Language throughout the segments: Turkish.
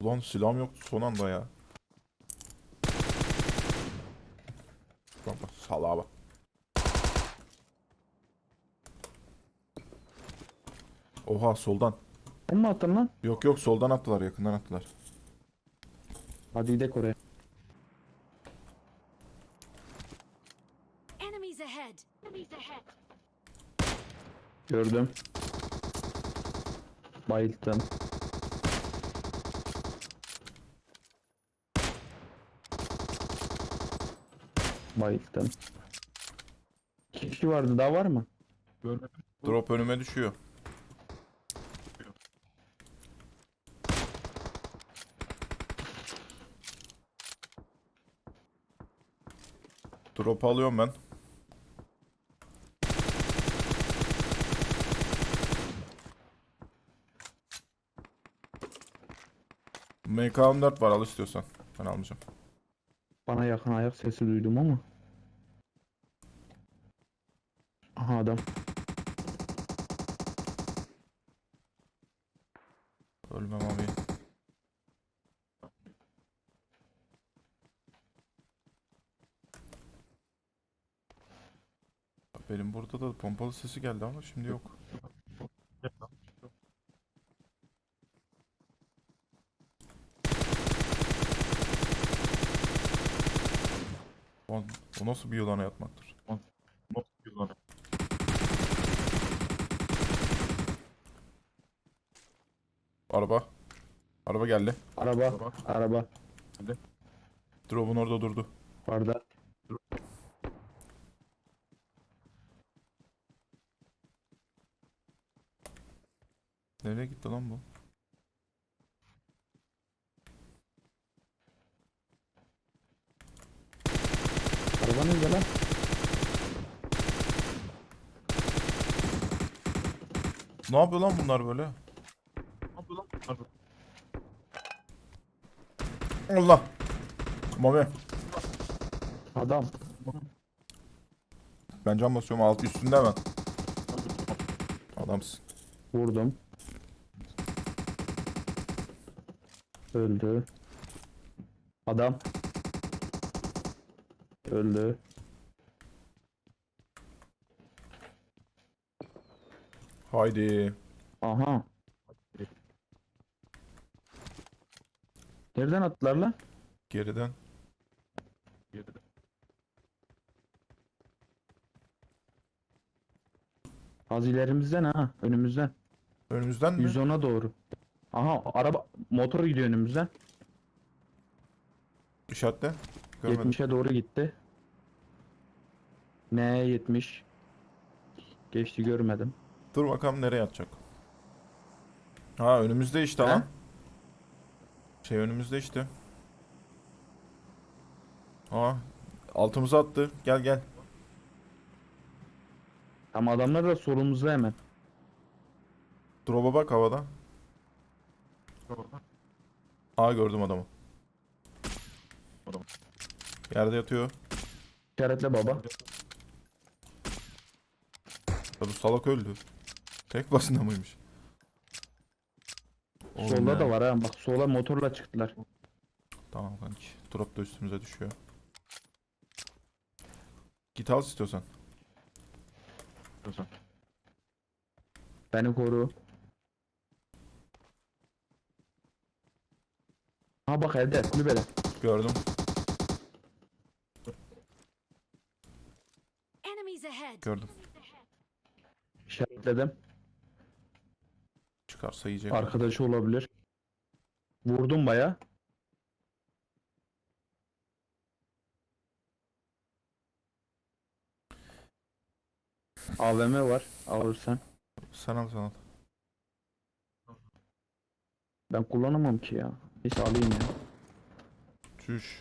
Ulan silahım yoktu son anda ya. Bak bak salağa bak. Oha soldan. Sen mi attın lan? Yok yok soldan attılar yakından attılar. Hadi gidelim oraya. Enemies ahead. Enemies ahead. Gördüm. Bayıldım. Bayıldım. İki kişi vardı daha var mı? Drop önüme düşüyor. Drop alıyorum ben. MK14 var al istiyorsan. Ben almayacağım. Bana yakın ayak sesi duydum ama. Aha adam. Ölmem abi. Benim burada da pompalı sesi geldi ama şimdi yok. Nasıl bir yılana yatmaktır? Araba. Araba geldi. Araba. Araba. Drop'un orada durdu. Vardı. Nereye gitti lan bu? Araba nerede lan? Ne yapıyor lan bunlar böyle? Allah. Mami. Adam. Ben cam basıyorum alt üstünde hemen. Adamsın. Vurdum. Öldü. Adam. Öldü. Haydi. Aha. Nereden attılar lan? Geriden. Az ilerimizden ha. Önümüzden. Önümüzden mi? 110'a doğru. Aha araba motor gidiyor önümüzden. İşaretle. Görmedim. 70'e doğru gitti. Ne 70? Geçti görmedim. Dur bakalım nereye atacak. Ha önümüzde işte He? lan. Şey önümüzde işte. Aa altımıza attı. Gel gel. Ama adamlar da solumuzda hemen. Drop'a bak havada. Aa gördüm adamı. Yerde yatıyor. İşaretle baba. Ya bu salak öldü. Tek başına mıymış? Oğlum Solda ya. da var ha. Bak sola motorla çıktılar. Tamam kanki. Drop da üstümüze düşüyor. Git al istiyorsan. Beni koru. Ha bak evde kulübede. Gördüm. Enemies ahead. Gördüm. İşaretledim. Çıkarsa yiyecek. Arkadaşı olabilir. Vurdum baya. AVM var alırsan. Sen al sen al. Ben kullanamam ki ya. Neyse alayım ya. Çüş.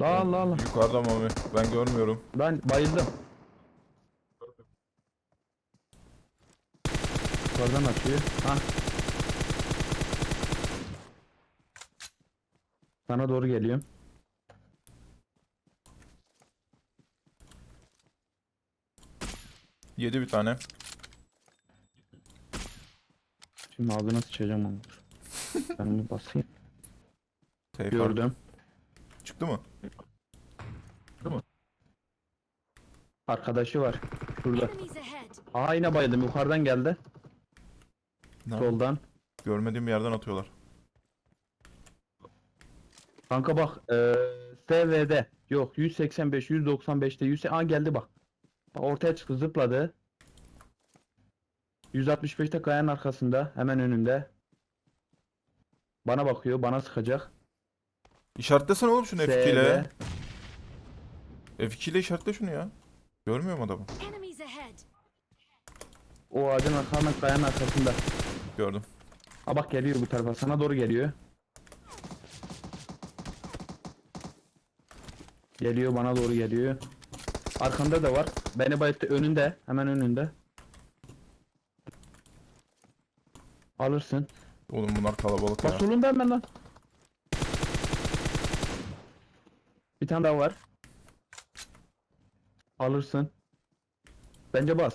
La la la. Yukarıda Mami. Ben görmüyorum. Ben bayıldım. Yukarıdan atıyor. Ha. Sana doğru geliyorum. Yedi bir tane. Şimdi ağzına sıçacağım onu. ben onu basayım. Teyfar. Gördüm. Çıktı mı? Arkadaşı var. Şurada. Aa yine bayıldım. Yukarıdan geldi. Ne? Soldan. Görmediğim bir yerden atıyorlar. Kanka bak. Eee SV'de. Yok 185, 195'te 100. Aa geldi bak. Bak ortaya çıktı zıpladı. 165'te kayanın arkasında. Hemen önünde. Bana bakıyor. Bana sıkacak. İşaretlesene oğlum şunu F2 ile. SV. F2 ile işaretle şunu ya. Görmüyorum adamı. Enemies ahead. O ağacın arkasında kayanın arkasında. Gördüm. Ha bak geliyor bu tarafa. Sana doğru geliyor. Geliyor bana doğru geliyor. Arkanda da var. Beni bayılttı önünde. Hemen önünde. Alırsın. Oğlum bunlar kalabalık Bak ya. solunda hemen lan. Bir tane daha var. Alırsın. Bence bas.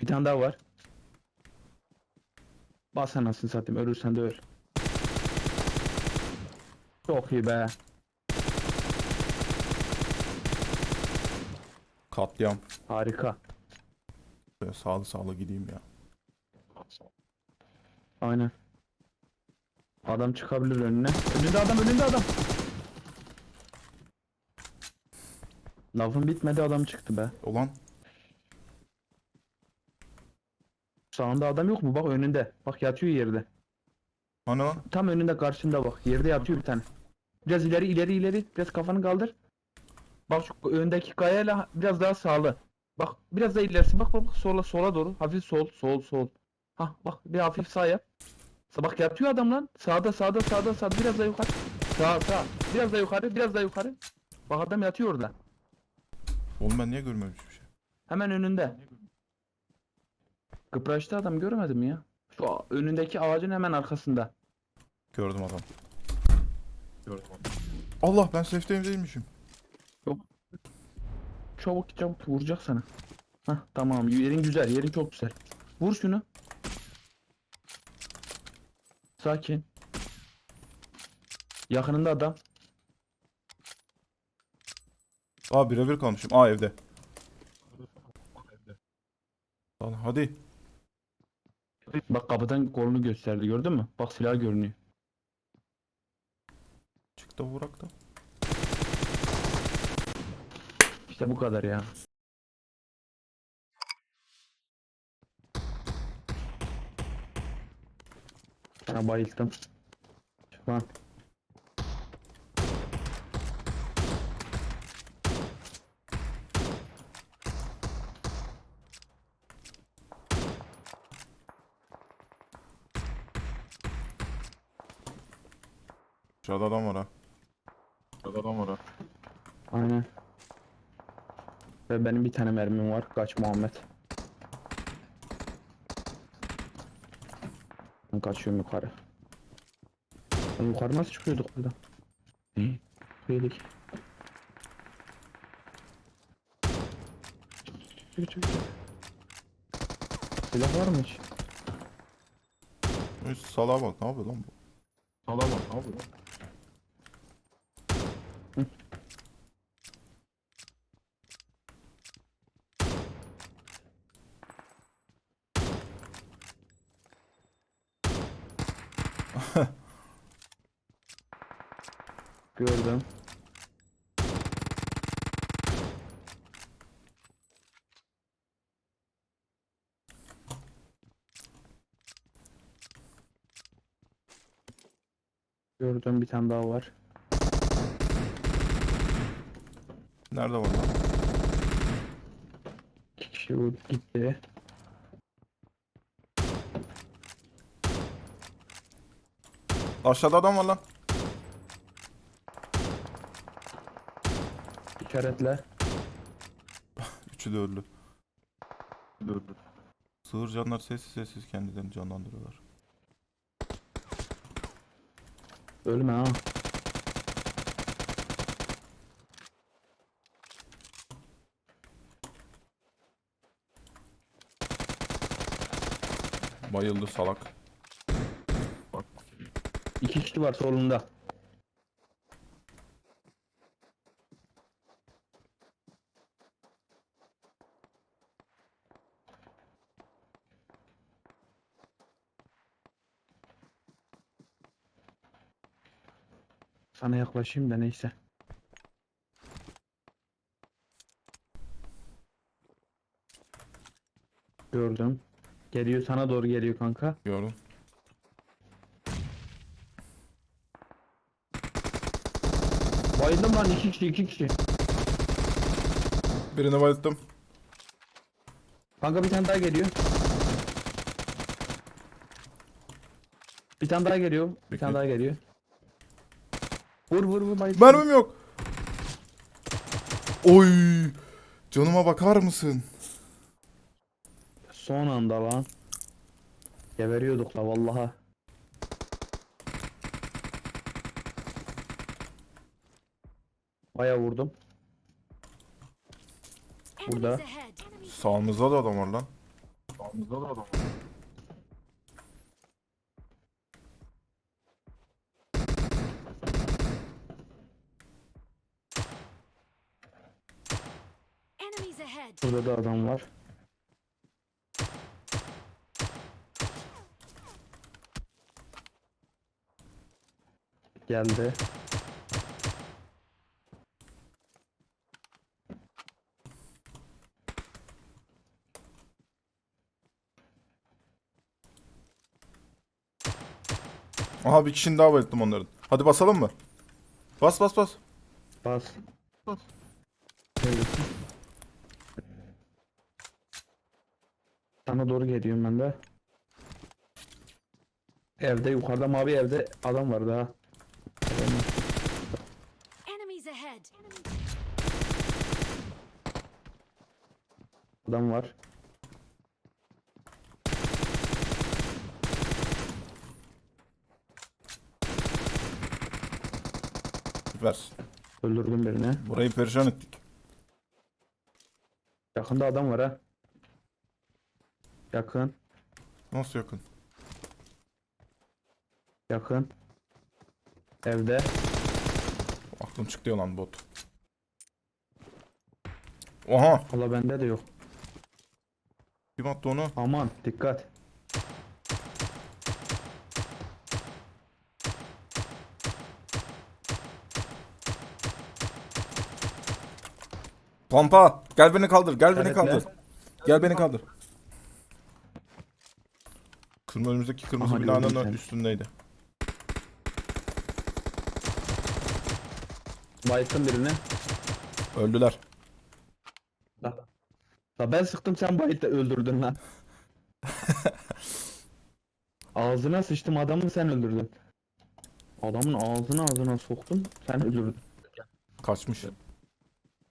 Bir tane daha var. Bas anasını satayım. Ölürsen de öl. Çok iyi be. Katliam. Harika. Böyle sağlı sağlı gideyim ya. Aynen. Adam çıkabilir önüne. Önünde adam, önünde adam. Lafın bitmedi adam çıktı be. Ulan Sağında adam yok mu? Bak önünde. Bak yatıyor yerde. lan? Tam önünde karşında bak. Yerde yatıyor bir tane. Biraz ileri ileri ileri. Biraz kafanı kaldır. Bak şu öndeki kayayla biraz daha sağlı. Bak biraz daha ilerisi. Bak bak bak sola sola doğru. Hafif sol sol sol. Hah bak bir hafif sağ yap. Sa- Bak yatıyor adam lan. Sağda sağda sağda sağda. Biraz daha yukarı. Sağ sağ. Biraz daha yukarı. Biraz daha yukarı. Bak adam yatıyor orada. Oğlum ben niye görmüyorum hiçbir şey? Hemen önünde. Kıpraştı adam görmedim ya. Şu a- önündeki ağacın hemen arkasında. Gördüm adam. Gördüm adam. Allah ben safe'deyim değilmişim. Çabuk çabuk vuracak sana. Hah tamam yerin güzel yerin çok güzel. Vur şunu. Sakin. Yakınında adam. Aa birebir kalmışım. Aa evde. Lan hadi. Bak kapıdan kolunu gösterdi gördün mü? Bak silah görünüyor. Çık da vurak da. İşte bu kadar ya. Sana bayıldım. Lan. Aşağıda adam var ha. Aşağıda adam var ha. Aynen. Ve benim bir tane mermim var. Kaç Muhammed. Ben kaçıyorum yukarı. Lan yukarı nasıl çıkıyorduk burada? Ne? Yedik. Çık çık çık. Silah var mı hiç? Üst salağa bak ne yapıyor lan bu? Salağa bak ne yapıyor lan? Gördüm. Gördüm bir tane daha var. Nerede var lan? İki kişi vurdu gitti. Aşağıda adam var lan. İşaretle. Üçü de öldü. Öldü. Sığır canlar sessiz sessiz kendilerini canlandırıyorlar. Ölme ha. Bayıldı salak. Bak. İki kişi var solunda. Sana yaklaşayım da neyse. Gördüm. Geliyor sana doğru geliyor kanka. Gördüm. Bayıldım lan iki kişi iki kişi. Birini bayılttım. Kanka bir tane daha geliyor. Bir tane daha geliyor. Bir Bekle. tane daha geliyor. Vur vur vur bayıldım. Mermim yok. Oy. Canıma bakar mısın? Son anda lan. Geberiyorduk la vallaha. Baya vurdum. Burada. Sağımızda da adam var lan. Enemies ahead. Burada da adam var. Geldi. Aha bir kişinin daha bayılttım onların. Hadi basalım mı? Bas bas bas. Bas. Bas. Sana doğru geliyorum ben de. Evde yukarıda mavi evde adam var daha. Adam var. Ver. Öldürdüm birini. Burayı perişan ettik. Yakında adam var ha. Yakın. Nasıl yakın? Yakın. Evde. Aklım çıktı lan bot. Oha. Valla bende de yok. Kim attı onu? Aman dikkat. Pampa. Gel beni kaldır. Gel beni Evet, kaldır. Gel beni kaldır. Kırmızı önümüzdeki kırmızı Aha, binanın gördüm seni. üstündeydi. Bayılttım birini. Öldüler. La. La ben sıktım sen bayılttı öldürdün lan. Ağzına sıçtım adamı sen öldürdün. Adamın ağzına ağzına soktum sen öldürdün. Kaçmış.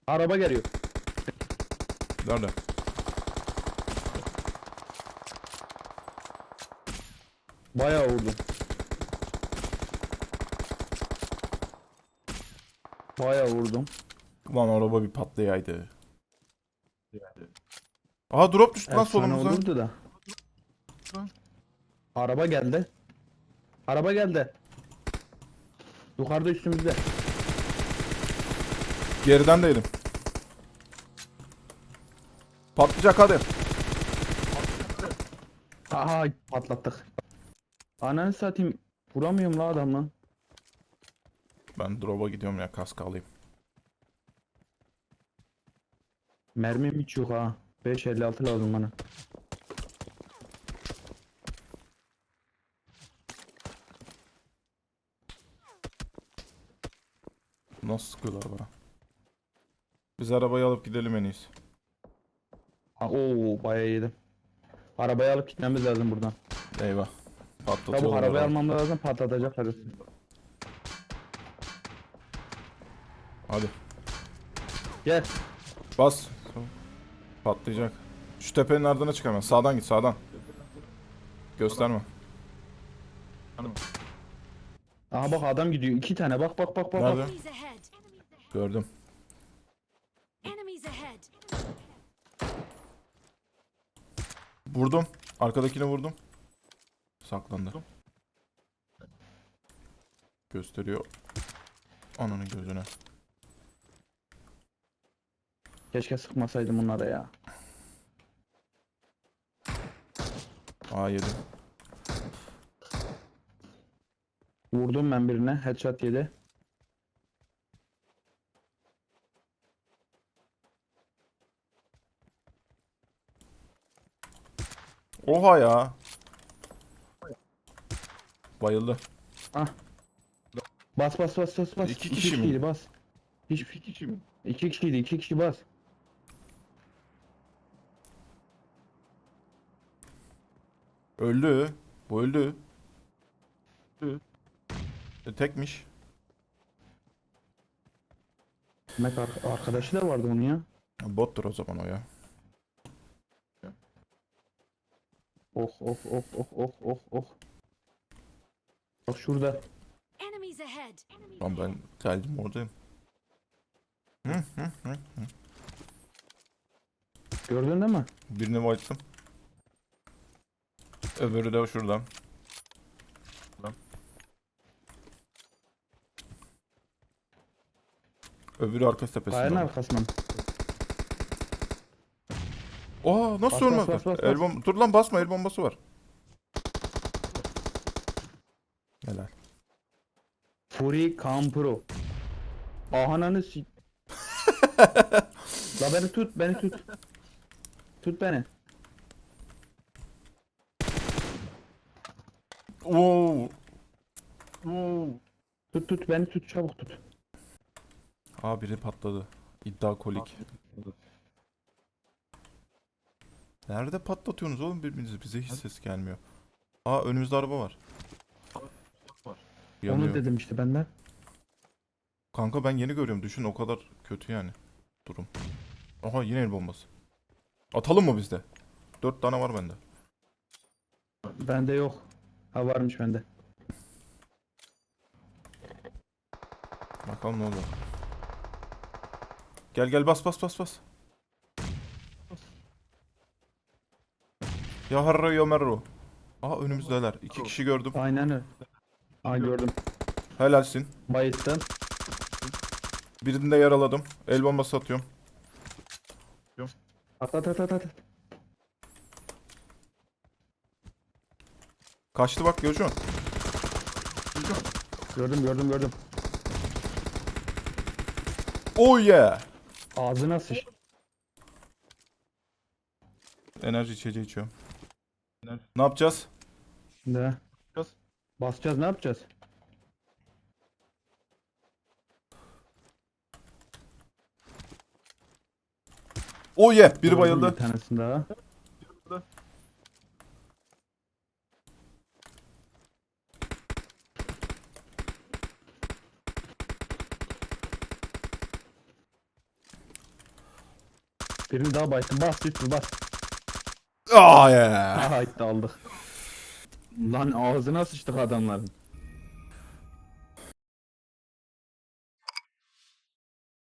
Araba geliyor. Nerede? Bayağı vurdum. Bayağı vurdum. Ulan araba bir patlayaydı. Aha drop düştü lan Efsane solumuza. olurdu da. Araba geldi. Araba geldi. Yukarıda üstümüzde. Geriden değilim. Patlayacak hadi. Aha patlattık. Ananı satayım. Vuramıyorum la adamla. Ben drop'a gidiyorum ya kask alayım. Mermim hiç yok ha. 556 lazım bana. Nasıl sıkıyorlar bana? Biz arabayı alıp gidelim en iyisi. Ha, Oo bayağı yedim. Arabayı alıp gitmemiz lazım buradan. Eyvah. Patlatıyorlar. arabayı arabayı. almam lazım patlatacak hadi. Hadi. Gel. Bas. Patlayacak. Şu tepenin ardına çık hemen. Sağdan git sağdan. Gösterme. Aha bak adam gidiyor. iki tane bak bak bak bak. Nerede? bak. Enemies ahead. Gördüm. Enemies ahead. Vurdum. Arkadakini vurdum. Saklandı. Gösteriyor. Ananın gözüne. Keşke sıkmasaydım onlara ya. Aa yedi. Vurdum ben birine. Headshot yedi. Oha ya. Bayıldı. Bas bas bas bas bas. İki kişi mi? kişiydi bas. Hiç iki kişi mi? İki kişiydi. iki kişi bas. Öldü. Bu öldü. Öldü. E, tekmiş. Demek ar- arkadaşı da vardı onun ya. Bottur o zaman o ya. Oh oh oh oh oh oh oh. Bak şurada. Enemies ahead. Lan ben geldim oradayım. Hı hı hı. Gördün değil mi? Birini bayılttım. Öbürü de şuradan. Öbürü arka Kayanın tepesinde. arkasından. Oha nasıl Bas, bas, ölmez? bas, bas, El bas. bom- Dur lan basma el bombası var. Helal. Fury Campro. Ahananı s... La beni tut, beni tut. Tut beni. Oo. Tut tut beni tut çabuk tut. Aa biri patladı. İddia kolik. Nerede patlatıyorsunuz oğlum birbirinizi? Bize hiç ses gelmiyor. Aa önümüzde araba var. Yanıyor. Onu dedim işte ben de. Kanka ben yeni görüyorum. Düşün o kadar kötü yani. Durum. Aha yine el bombası. Atalım mı bizde? Dört tane var bende. Bende yok. Ha varmış bende. Bakalım ne olacak. Gel gel bas bas bas bas. Ya harro ya merro. Aha önümüzdeler. İki kişi gördüm. Aynen öyle. Aa gördüm. Helalsin. Bayıttım. Birini de yaraladım. El bombası atıyorum. At at at at at. Kaçtı bak musun? Gördüm gördüm gördüm. Oh yeah. Ağzına sıç. Enerji içeceği içiyorum. Ne yapacağız? Ne? Basacağız ne yapacağız? Oh yeah. Biri bayıldı. Bir tanesini daha. Birini daha bayıttım. Bas lütfen bas. Ah yeah. Aha itti aldık. Lan ağzına sıçtık adamların.